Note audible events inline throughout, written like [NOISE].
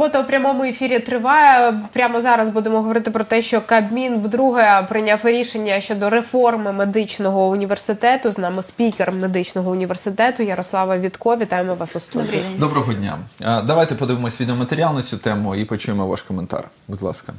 Робота у прямому ефірі триває. Прямо зараз будемо говорити про те, що Кабмін вдруге прийняв рішення щодо реформи медичного університету. З нами спікер медичного університету Ярослава Вітко. Вітаємо вас у студії. Доброго дня. Давайте подивимось відеоматеріал на цю тему і почуємо ваш коментар. Будь ласка.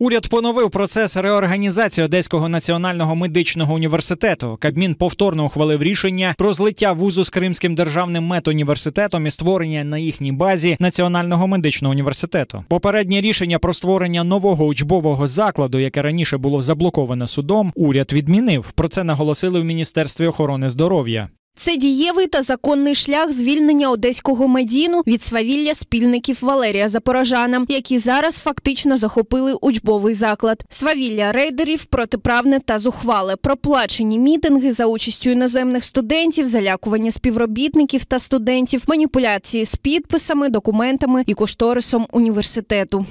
Уряд поновив процес реорганізації Одеського національного медичного університету. Кабмін повторно ухвалив рішення про злиття вузу з Кримським державним медуніверситетом і створення на їхній базі Національного медичного університету. Попереднє рішення про створення нового учбового закладу, яке раніше було заблоковане судом, уряд відмінив. Про це наголосили в міністерстві охорони здоров'я. Це дієвий та законний шлях звільнення одеського медіну від свавілля спільників Валерія Запорожана, які зараз фактично захопили учбовий заклад. Свавілля рейдерів, протиправне та зухвале, проплачені мітинги за участю іноземних студентів, залякування співробітників та студентів, маніпуляції з підписами, документами і кошторисом університету.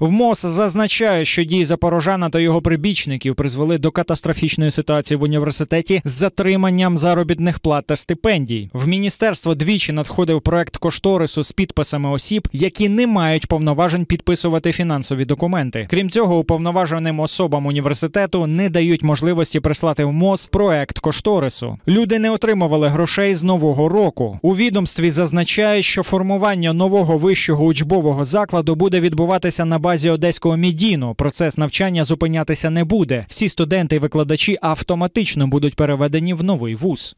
В МОЗ зазначає, що дії Запорожана та його прибічників призвели до катастрофічної ситуації в університеті з затриманням заробітних плат та стипендій. В міністерство двічі надходив проект кошторису з підписами осіб, які не мають повноважень підписувати фінансові документи. Крім цього, уповноваженим особам університету не дають можливості прислати в МОЗ проект кошторису. Люди не отримували грошей з нового року. У відомстві зазначає, що формування нового вищого учбового закладу буде відбуватися на базі одеського мідіну. Процес навчання зупинятися не буде. Всі студенти і викладачі автоматично будуть переведені в новий вуз.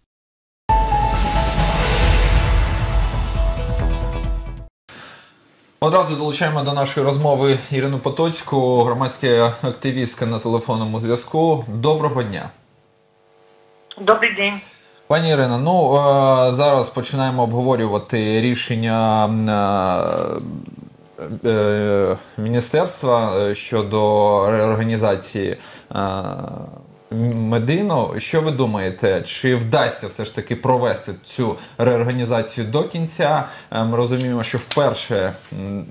Одразу долучаємо до нашої розмови Ірину Потоцьку, громадська активістка на телефонному зв'язку. Доброго дня. Добрий день. Пані Ірина, ну е, зараз починаємо обговорювати рішення е, міністерства е, щодо реорганізації е, Медину. Що ви думаєте, чи вдасться все ж таки провести цю реорганізацію до кінця? Е, Ми розуміємо, що вперше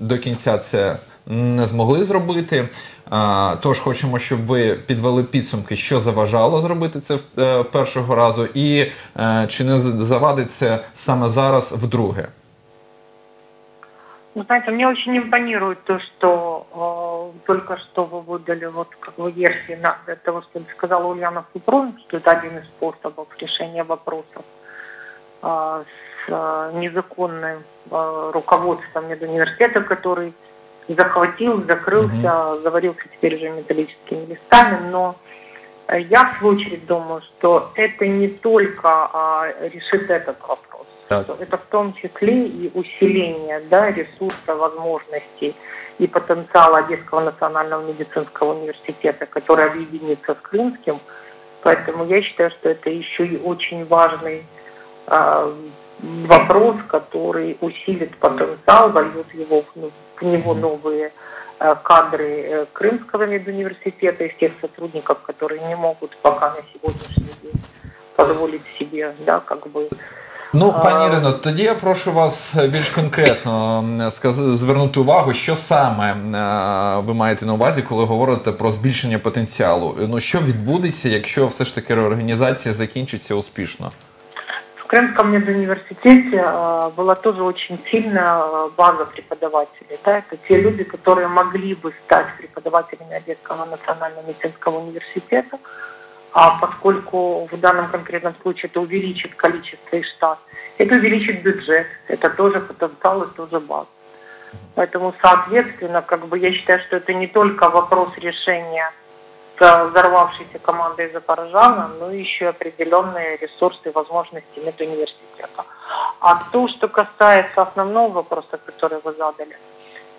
до кінця це не змогли зробити. Тож хочемо, щоб ви підвели підсумки, що заважало зробити це е, першого разу, і е, чи не з- завадить це саме зараз вдруге. Ну, знаете, мне очень импонирует то, что э, только что вы выдали вот как бы версии на того, что сказала Ульяна Купрон, что это один из способов решения вопросов э, с э, незаконным э, руководством медуниверситета, который захватил, закрылся, заварился теперь уже металлическими листами, но я в свою очередь думаю, что это не только а, решит этот вопрос, Так. что это в том числе и усиление да, ресурса, возможностей и потенциала Одесского национального медицинского университета, который объединится с Крымским. Поэтому я считаю, что это еще и очень важный а, вопрос, который усилит потенциал, вольет его, в- него новые э, кадры э, Крымского медуниверситета, из тех сотрудников, которые не могут пока на сегодняшний день позволить себе, да, как бы Ну, А- пані Ірино, тоді я прошу вас більш конкретно м, сказ- звернути увагу, що саме е, ви маєте на увазі, коли говорите про збільшення потенціалу. Ну що відбудеться, якщо все ж таки реорганізація закінчиться успішно? В Крымском медуниверситете э, была тоже очень сильная э, база преподавателей. Да? Это те люди, которые могли бы стать преподавателями Одесского национального медицинского университета, А поскольку в данном конкретном случае это увеличит количество и штат, это увеличит бюджет, это тоже потенциал и тоже база. Поэтому, соответственно, как бы я считаю, что это не только вопрос решения взорвавшейся командой Запорожана, но еще определенные ресурсы и возможности медуниверситета. А то, что касается основного вопроса, который вы задали,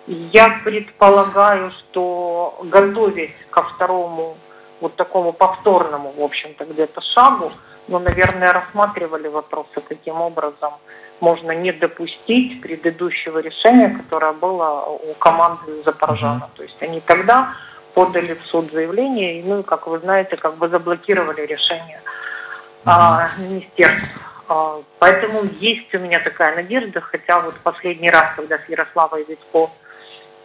я предполагаю, что готовясь ко второму вот такому повторному, в общем-то, где-то шагу, но, наверное, рассматривали вопросы, каким образом можно не допустить предыдущего решения, которое было у команды Запорожана. То есть они тогда подали в суд заявление, и, ну, как вы знаете, как бы заблокировали решение а, министерства. А, Поэтому есть у меня такая надежда, хотя вот последний раз, когда с Ярославой Витко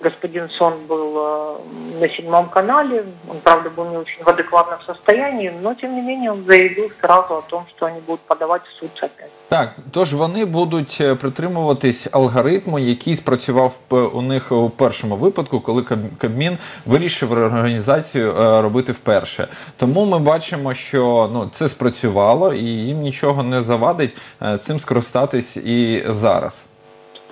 господин Сон был э, на седьмом канале, он, правда, был не очень в адекватном состоянии, но, тем не менее, он заявил сразу о том, что они будут подавать в суд опять. Так, тож вони будуть е, притримуватись алгоритму, який спрацював п- у них у першому випадку, коли Каб- Кабмін вирішив реорганізацію е, робити вперше. Тому ми бачимо, що ну це спрацювало, і їм нічого не завадить е, цим скористатись і зараз.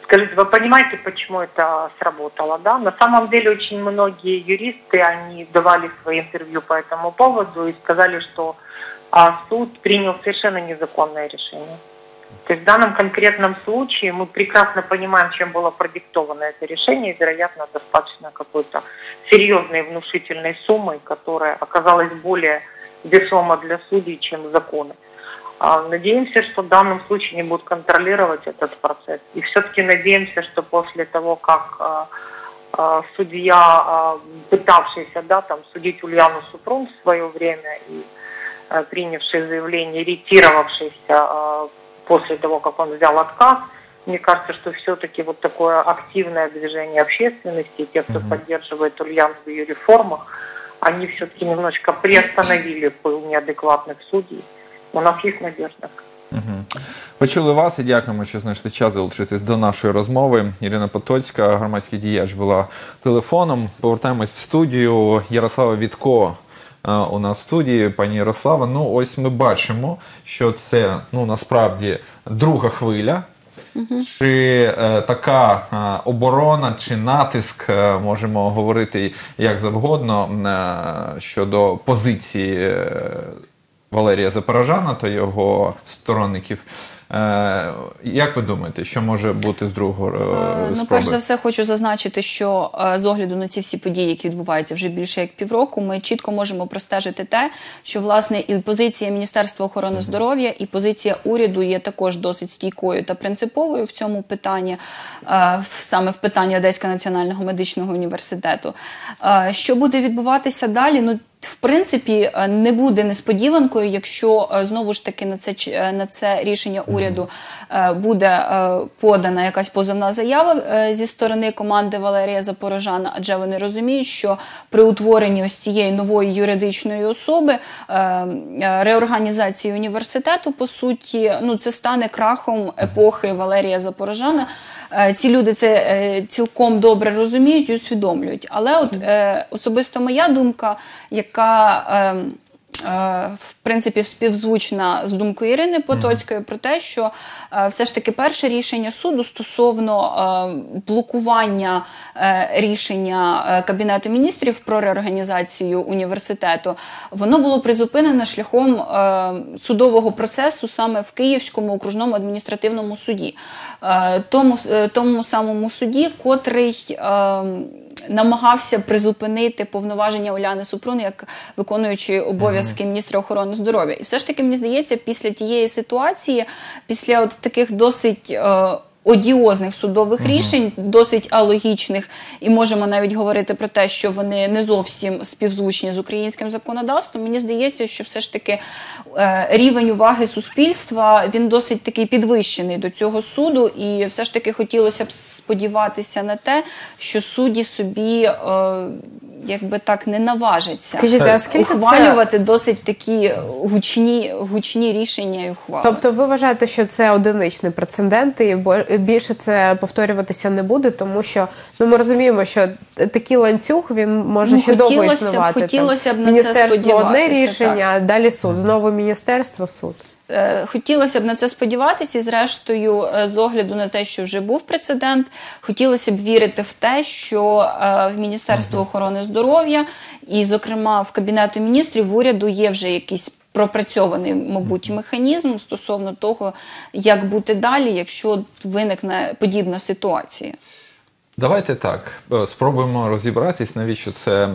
Скажите, вы понимаете, почему это сработало, да? На самом деле очень многие юристы, они давали свои интервью по этому поводу и сказали, что а, суд принял совершенно незаконное решение. То есть в данном конкретном случае мы прекрасно понимаем, чем было продиктовано это решение, и, вероятно, достаточно какой-то серьезной внушительной суммой, которая оказалась более весома для судей, чем законы. А, Надеемся, что в данном случае не будут контролировать этот процесс. И все-таки надеемся, что после того, как а, а, судья, а, пытавшийся да, там, судить Ульяну Супрун в свое время и принявший заявление, ретировавшийся после того, как он взял отказ, мне кажется, что все-таки вот такое активное движение общественности, те, кто поддерживает Ульяну в ее реформах, они все-таки немножечко приостановили пыл неадекватных судей. У нас есть надежда. Угу. Почули вас і дякуємо, що знайшли час долучитись до нашої розмови. Ірина Потоцька, громадський діяч, була телефоном. Повертаємось в студію. Ярослава Вітко е, у нас в студії. Пані Ярослава. Ну, ось ми бачимо, що це ну насправді друга хвиля. Чи е, така е, оборона чи натиск, е, можемо говорити як завгодно, е, щодо позиції е, Валерія Запорожана та його сторонників. Е, як ви думаєте, що може бути з другого е, Е, Ну, перш за все, хочу зазначити, що з огляду на ці всі події, які відбуваються вже більше як півроку, ми чітко можемо простежити те, що власне і позиція Міністерства охорони здоров'я, і позиція уряду є також досить стійкою та принциповою в цьому питанні, саме в питанні Одеського національного медичного університету. Що буде відбуватися далі? Ну в принципі, е, не буде несподіванкою, якщо е, знову ж таки на це е, на це рішення уряду буде подана якась позовна заява зі сторони команди Валерія Запорожана, адже вони розуміють, що при утворенні ось цієї нової юридичної особи реорганізації університету, по суті, ну це стане крахом епохи Валерія Запорожана. Ці люди це цілком добре розуміють і усвідомлюють. Але от особисто моя думка, яка ем, е, в принципі співзвучна з думкою Ірини Потоцької про те, що е, все ж таки перше рішення суду стосовно е, блокування рішення Кабінету міністрів про реорганізацію університету, воно було призупинене шляхом судового процесу саме в Київському окружному адміністративному суді, тому, тому самому суді, котрий. Намагався призупинити повноваження Уляни Супрун як виконуючої обов'язки міністра охорони здоров'я. І все ж таки мені здається, після тієї ситуації, після от таких досить. е, Одіозних судових рішень, досить алогічних, і можемо навіть говорити про те, що вони не зовсім співзвучні з українським законодавством. Мені здається, що все ж таки е, рівень уваги суспільства він досить такий підвищений до цього суду, і все ж таки хотілося б сподіватися на те, що судді собі е, якби так не наважаться Скажіть, а скільки це? ухвалювати досить такі гучні, гучні рішення і ухвали. Тобто ви вважаєте, що це одиничний прецедент, і бо- більше це повторюватися не буде, тому що ну ми розуміємо, що такий ланцюг він може Ну, ще довго хотілося б- хотілося б на це міністерство одне сподіватися, рішення, далі суд, знову міністерство, суд. Е, Хотілося б на це сподіватися, і зрештою, е, з огляду на те, що вже був прецедент, хотілося б вірити в те, що е, в Міністерство охорони здоров'я і, зокрема, в Кабінету міністрів в уряду є вже якийсь пропрацьований, мабуть, механізм стосовно того, як бути далі, якщо виникне подібна ситуація. Давайте так е, спробуємо розібратись, навіщо це е,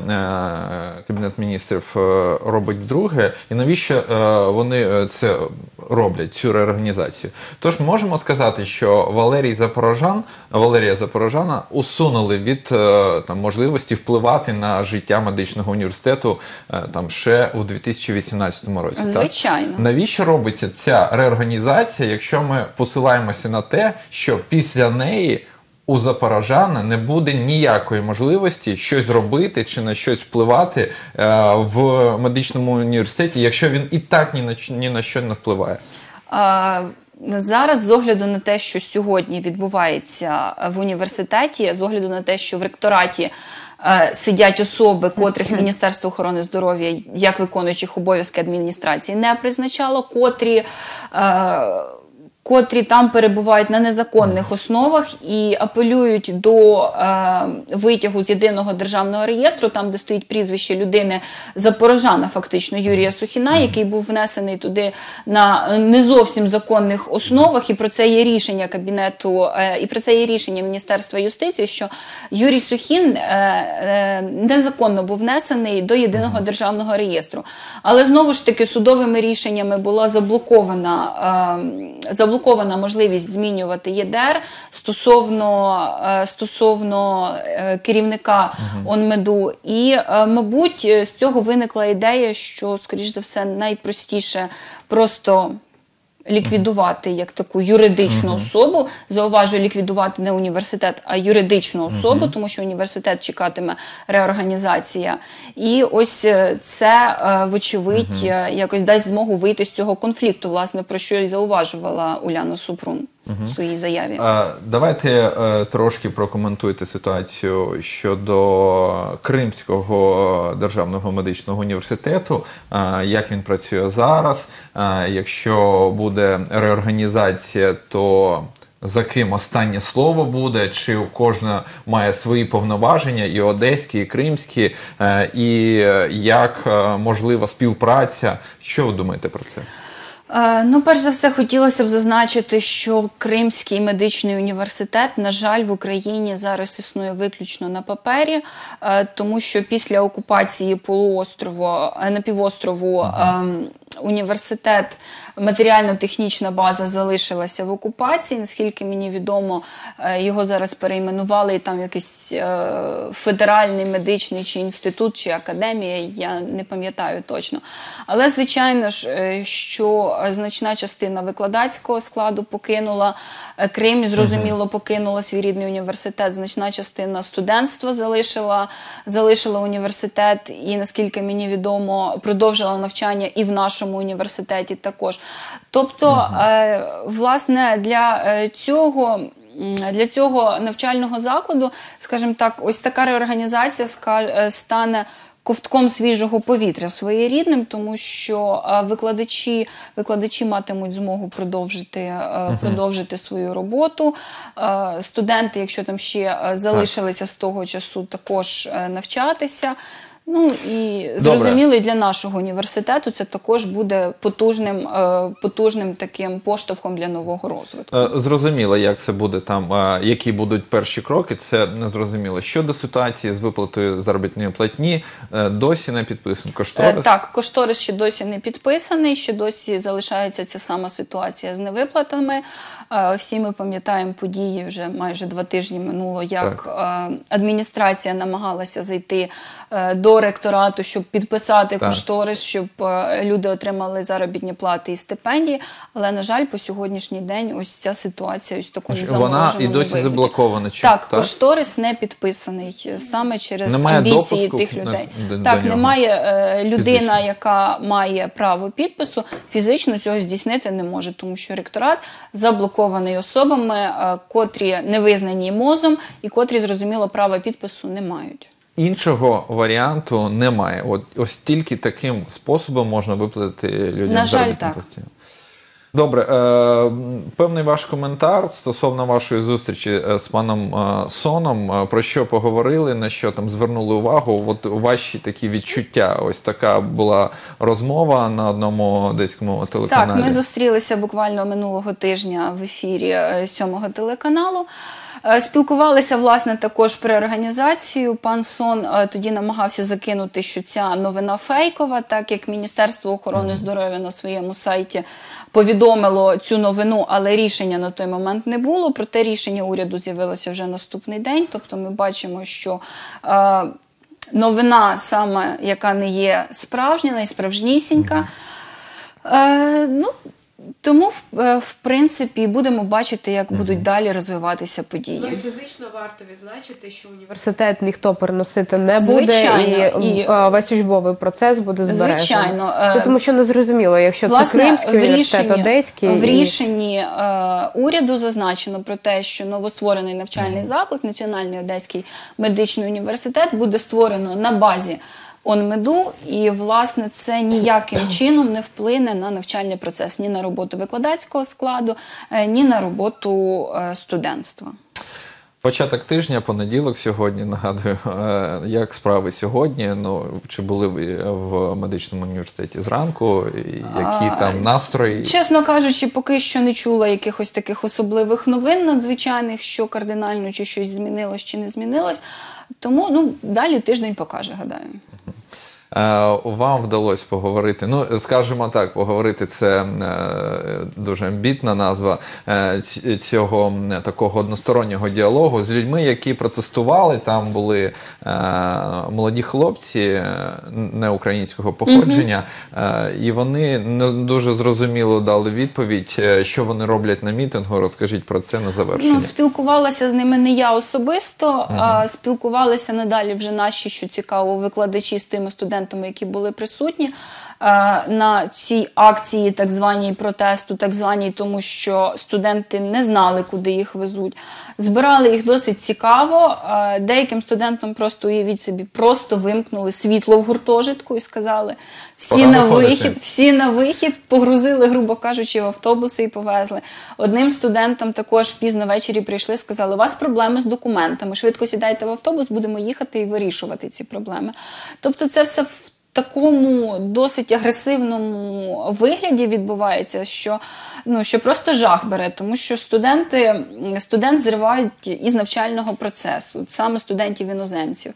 кабінет міністрів е, робить вдруге, і навіщо вони це роблять цю реорганізацію. Тож можемо сказати, що Валерій Запорожан, Валерія Запорожана усунули від там можливості впливати на життя медичного університету там ще у 2018 році. так? Звичайно. Навіщо робиться ця реорганізація, якщо ми посилаємося на те, що після неї у запорожана не буде ніякої можливості щось зробити чи на щось впливати е, в медичному університеті, якщо він і так ні на ні на що не впливає. А, Зараз, з огляду на те, що сьогодні відбувається в університеті, з огляду на те, що в ректораті е, сидять особи, котрих Міністерство охорони здоров'я, як виконуючих обов'язки адміністрації, не призначало, котрі. Е, котрі там перебувають на незаконних основах і апелюють до е, витягу з єдиного державного реєстру, там де стоїть прізвище людини Запорожана, фактично Юрія Сухіна, який був внесений туди на не зовсім законних основах. І про це є рішення кабінету, е, і про це є рішення Міністерства юстиції, що Юрій Сухін е, е, незаконно був внесений до єдиного державного реєстру. Але знову ж таки судовими рішеннями була заблокована. Е, заблокована можливість змінювати ЄДР стосовно, е, стосовно е, керівника ОНМЕДу. І, е, мабуть, з цього виникла ідея, що, скоріш за все, найпростіше просто. Ліквідувати як таку юридичну особу, зауважую, ліквідувати не університет, а юридичну особу, тому що університет чекатиме реорганізація. І ось е, це, е, вочевидь, е, якось дасть змогу вийти з цього конфлікту, власне, про що і зауважувала Уляна Супрун в своїй заяві. Давайте е, трошки прокоментуйте ситуацію щодо Кримського державного медичного університету, як він працює зараз. Якщо буде реорганізація, то за ким останнє слово буде, чи у кожна має свої повноваження, і одеські, і кримські, е, і е, як можлива співпраця? Що ви думаєте про це? Е, Ну, перш за все, хотілося б зазначити, що Кримський медичний університет, на жаль, в Україні зараз існує виключно на папері, е, тому що після окупації полуострову е, на півострову ем, університет, матеріально-технічна база залишилася в окупації. Наскільки мені відомо, е, його зараз перейменували і там якийсь е, федеральний медичний чи інститут, чи академія, я не пам'ятаю точно. Але, звичайно ж, е, що значна частина викладацького складу покинула Крим, зрозуміло, покинула свій рідний університет. Значна частина студентства залишила, залишила університет, і наскільки мені відомо, продовжила навчання і в нашому університеті також. Тобто, е, власне, для е, цього. Для цього навчального закладу, скажімо так, ось така реорганізація е, стане ковтком свіжого повітря своєрідним, тому що викладачі, викладачі матимуть змогу продовжити, продовжити свою роботу. Студенти, якщо там ще залишилися з того часу, також навчатися. Ну і зрозуміло, і для нашого університету це також буде потужним, е, потужним таким поштовхом для нового розвитку. Е, Зрозуміло, як це буде там, е, які будуть перші кроки, це зрозуміло. Щодо ситуації з виплатою заробітної платні, досі не підписаний кошторис. Так, кошторис ще досі не підписаний, ще досі залишається ця сама ситуація з невиплатами. Всі ми пам'ятаємо події вже майже два тижні минуло, як е, адміністрація намагалася зайти е, до ректорату, щоб підписати Так. кошторис, щоб е, люди отримали заробітні плати і стипендії. Але на жаль, по сьогоднішній день ось ця ситуація ось такому вона і досі вигляді. заблокована, чи- так, так? кошторис не підписаний е, саме через Немає амбіції тих людей. до- до так, немає е, людина, Фізично. яка має право підпису, фізично цього здійснити не може, тому що ректорат заблокований особами, е, котрі не визнані мозом і котрі зрозуміло права підпису не мають. Іншого варіанту немає. От ось тільки таким способом можна виплатити людям На жаль, так. платню. Добре, е, певний ваш коментар стосовно вашої зустрічі е, з паном е, Соном. Про що поговорили, на що там звернули увагу? От ваші такі відчуття. Ось така була розмова на одному одеському телеканалі. Так, ми зустрілися буквально минулого тижня в ефірі сьомого телеканалу. Спілкувалися власне також про організацію. Пан Сон тоді намагався закинути, що ця новина фейкова, так як Міністерство охорони здоров'я на своєму сайті повідомило цю новину, але рішення на той момент не було. Проте рішення уряду з'явилося вже наступний день. Тобто, ми бачимо, що е, новина, саме яка не є справжня, найсправжнісінька. Е, ну, Тому, в, е, в принципі, будемо бачити, як будуть далі розвиватися Ну, події. і фізично варто відзначити, що університет ніхто переносити не буде, Звичайно, і, і- е, весь учбовий процес буде збережений. Звичайно, е, Ну, тому що не зрозуміло, якщо це Кримський в університет, рішенні, Одеський в рішенні е, уряду зазначено про те, що новостворений навчальний заклад, Національний Одеський медичний університет, буде створено на базі ОНМЕДу, і власне це ніяким [COUGHS] чином не вплине на навчальний процес, ні на роботу викладацького складу, е, ні на роботу е, студентства. Початок тижня, понеділок сьогодні. Нагадую, е, як справи сьогодні. Ну чи були ви в медичному університеті зранку? Які А, там настрої? Чесно кажучи, поки що не чула якихось таких особливих новин надзвичайних, що кардинально чи щось змінилось чи не змінилось. Тому ну далі тиждень покаже, гадаю. Е, Вам вдалося поговорити. Ну, скажімо так, поговорити це е, дуже амбітна назва е, цього такого одностороннього діалогу з людьми, які протестували. Там були молоді хлопці не українського походження, е, і вони не дуже зрозуміло дали відповідь, що вони роблять на мітингу. Розкажіть про це на завершення. Ну, спілкувалася з ними не я особисто, а спілкувалися надалі вже наші, що цікаво, викладачі з тими студентами, які були присутні е, на цій акції, так званій протесту, так званій, тому що студенти не знали, куди їх везуть. Збирали їх досить цікаво. Е, Деяким студентам просто уявіть собі, просто вимкнули світло в гуртожитку і сказали: всі Пора на виходити. вихід, всі на вихід, погрузили, грубо кажучи, в автобуси і повезли. Одним студентам також пізно ввечері прийшли, сказали, у вас проблеми з документами. Швидко сідайте в автобус, будемо їхати і вирішувати ці проблеми. Тобто, це все такому досить агресивному вигляді відбувається, що, ну, що просто жах бере, тому що студенти, студент зривають із навчального процесу, саме студентів іноземців.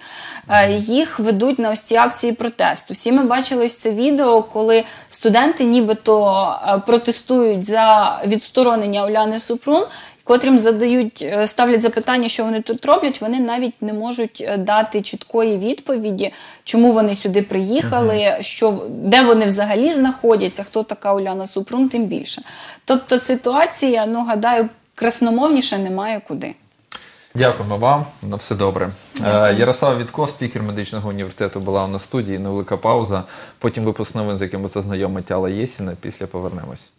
Е, Їх ведуть на ось ці акції протесту. Всі ми бачили ось це відео, коли студенти нібито е, протестують за відсторонення Оляни Супрун. Котрим задають, е, ставлять запитання, що вони тут роблять, вони навіть не можуть е, дати чіткої відповіді, чому вони сюди приїхали, що, де вони взагалі знаходяться, хто така Уляна Супрун, тим більше. Тобто ситуація, ну гадаю, красномовніше немає куди. Дякуємо вам. На все добре. Е, Ярослава Вітко, спікер медичного університету, була у нас в студії. Невелика пауза. Потім випуск новин, з яким ви це знайомить Алла Єсіна. Після повернемось.